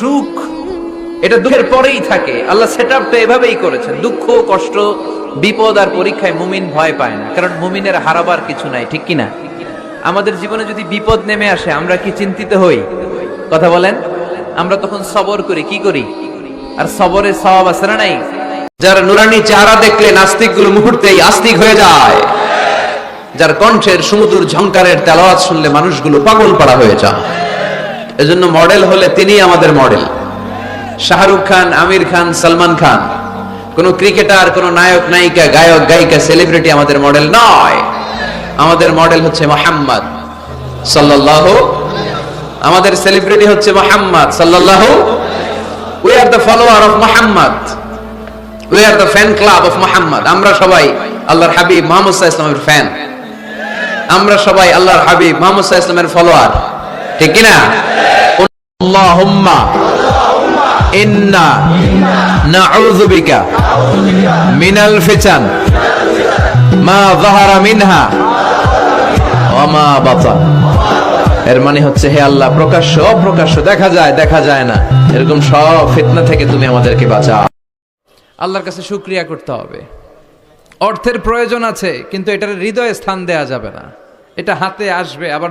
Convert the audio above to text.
সুখ, এটা দুঃখের পরেই থাকে। আল্লাহ সেট আপটা এভাবেই করেছেন। দুঃখ, কষ্ট, বিপদ আর পরীক্ষায় মুমিন ভয় পায় না। কারণ মুমিনের হারাবার কিছু নাই, ঠিক কিনা? আমাদের জীবনে যদি বিপদ নেমে আসে, আমরা কি চিন্তিত হই? কথা বলেন? আমরা তখন সবর করি, কি করি? আর সবরে সব আছে না নাই? যার নুরানি চেহারা দেখলে নাস্তিকগুলো মুহূর্তেই আস্তিক হয়ে যায়। যার কণ্ঠের সমুদ্র ঝংকারের তেলাওয়াত শুনলে মানুষগুলো পাগল পাড়া হয়ে যায়। এজন্য মডেল হলে তিনি আমাদের মডেল। শাহরুখ খান, আমির খান, সালমান খান। কোন ক্রিকেটার, কোন নায়ক, নায়িকা, গায়ক, গায়িকা, সেলিব্রিটি আমাদের মডেল নয়। আমাদের মডেল হচ্ছে মোহাম্মদ সাল্লাল্লাহু আমাদের সেলিব্রিটি হচ্ছে মোহাম্মদ সাল্লাল্লাহু we are the follower of Mohammad. We are the fan club of Mohammad. আমরা সবাই আল্লাহর হাবিব সাল্লাল্লাহু ইসলামের ফ্যান আমরা সবাই আল্লাহর হাবিব সাল্লাল্লাহু ইসলামের ফলোয়ার ঠিক কি না আল্লাহুম্মা ইন্না নাউযু মিনাল ফিতান। মা যাহারা মিনহা ওয়া মা বাতান। এর মানে হচ্ছে হে আল্লাহ প্রকাশ্য অপ্রকাশ্য দেখা যায় দেখা যায় না। এরকম সব ফিতনা থেকে তুমি আমাদেরকে বাঁচাও। আল্লাহর কাছে শুক্রিয়া করতে হবে। অর্থের প্রয়োজন আছে কিন্তু এটার হৃদয়ে স্থান দেয়া যাবে না। এটা হাতে আসবে আবার